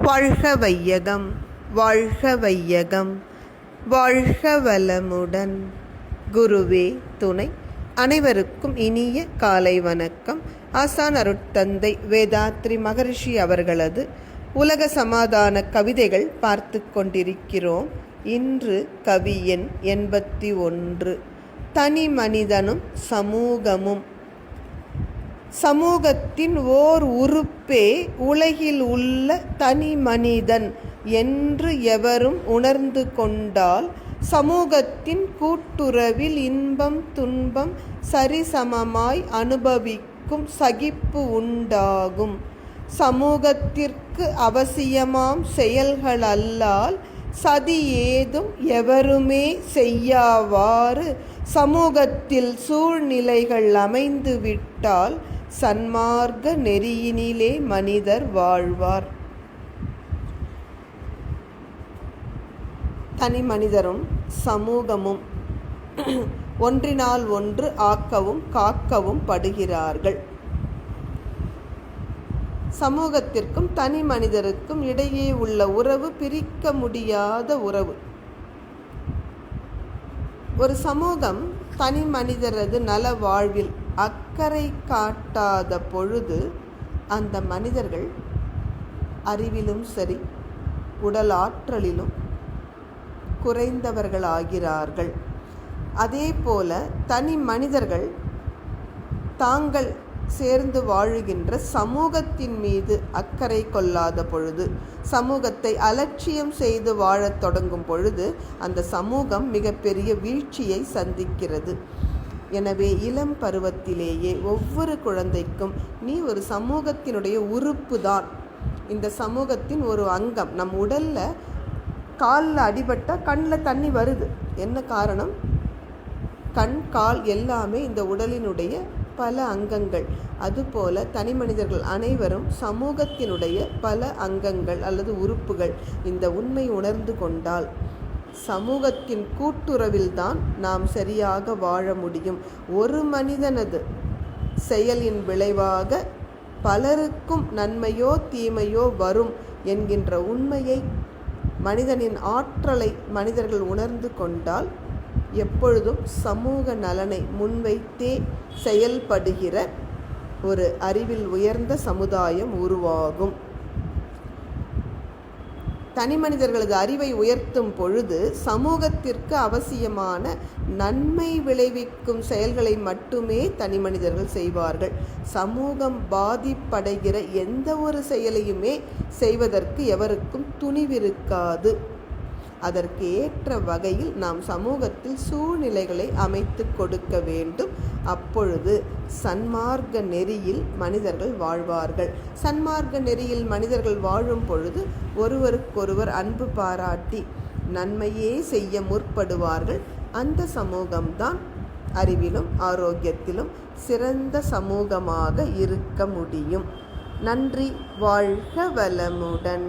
வாழ்க வையகம் வாழ்க வையகம் வாழ்க வளமுடன். குருவே துணை அனைவருக்கும் இனிய காலை வணக்கம். ஆசான் அருட்தந்தை வேதாத்ரி மகரிஷி அவர்களது உலக சமாதான கவிதைகள் பார்த்து கொண்டிருக்கிறோம். இன்று கவி எண் எண்பத்தி ஒன்று. தனி மனிதனும் சமூகமும் சமூகத்தின் ஓர் உறுப்பே உலகில் உள்ள தனி மனிதன் என்று எவரும் உணர்ந்து கொண்டால் சமூகத்தின் கூட்டுறவில் இன்பம் துன்பம் சரிசமமாய் அனுபவிக்கும் சகிப்பு உண்டாகும். சமூகத்திற்கு அவசியமாம் செயல்கள் அல்லால் சதி ஏதும் எவருமே செய்யாவாறு சமூகத்தில் சூழ்நிலைகள் அமைந்துவிட்டால் சன்மார்க்க நெறியினிலே மனிதர் வாழ்வார். தனி மனிதரும் சமூகமும் ஒன்றினால் ஒன்று ஆக்கவும் காக்கவும் படுகிறார்கள். சமூகத்திற்கும் தனி மனிதருக்கும் இடையே உள்ள உறவு பிரிக்க முடியாத உறவு. ஒரு சமூகம் தனி மனிதரது நல வாழ்வில் அக்கறை காட்டாத பொழுது அந்த மனிதர்கள் அறிவிலும் சரி உடல் ஆற்றலிலும் குறைந்தவர்களாகிறார்கள். அதே போல தனி மனிதர்கள் தாங்கள் சேர்ந்து வாழுகின்ற சமூகத்தின் மீது அக்கறை கொள்ளாத பொழுது சமூகத்தை அலட்சியம் செய்து வாழத் தொடங்கும் பொழுது அந்த சமூகம் மிகப்பெரிய வீழ்ச்சியை சந்திக்கிறது. எனவே இளம் பருவத்திலேயே ஒவ்வொரு குழந்தைக்கும் நீ ஒரு சமூகத்தினுடைய உறுப்பு தான் இந்த சமூகத்தின் ஒரு அங்கம் நம் உடலில் காலில் அடிபட்டால் கண்ணில் தண்ணி வருது. என்ன காரணம்? கண் கால் எல்லாமே இந்த உடலினுடைய பல அங்கங்கள். அதுபோல தனி மனிதர்கள் அனைவரும் சமூகத்தினுடைய பல அங்கங்கள் அல்லது உறுப்புகள். இந்த உண்மை உணர்ந்து கொண்டால் சமூகத்தின் கூட்டுறவில்தான் நாம் சரியாக வாழ முடியும். ஒரு மனிதனது செயலின் விளைவாக பலருக்கும் நன்மையோ தீமையோ வரும் என்கின்ற உண்மையை மனிதனின் ஆற்றலை மனிதர்கள் உணர்ந்து கொண்டால் எப்பொழுதும் சமூக நலனை முன்வைத்தே செயல்படுகிற ஒரு அறிவில் உயர்ந்த சமுதாயம் உருவாகும். தனி மனிதர்களது அறிவை உயர்த்தும் பொழுது சமூகத்திற்கு அவசியமான நன்மை விளைவிக்கும் செயல்களை மட்டுமே தனி மனிதர்கள் செய்வார்கள். சமூகம் பாதிப்படைகிற எந்த ஒரு செயலையுமே செய்வதற்கு எவருக்கும் துணிவிருக்காது. அதற்கு ஏற்ற வகையில் நாம் சமூகத்தில் சூழ்நிலைகளை அமைத்து கொடுக்க வேண்டும். அப்பொழுது சன்மார்க்க நெறியில் மனிதர்கள் வாழ்வார்கள். சன்மார்க்க நெறியில் மனிதர்கள் வாழும் பொழுது ஒருவருக்கொருவர் அன்பு பாராட்டி நன்மையே செய்ய முற்படுவார்கள். அந்த சமூகம்தான் அறிவிலும் ஆரோக்கியத்திலும் சிறந்த சமூகமாக இருக்க முடியும். நன்றி வாழ்க வளமுடன்.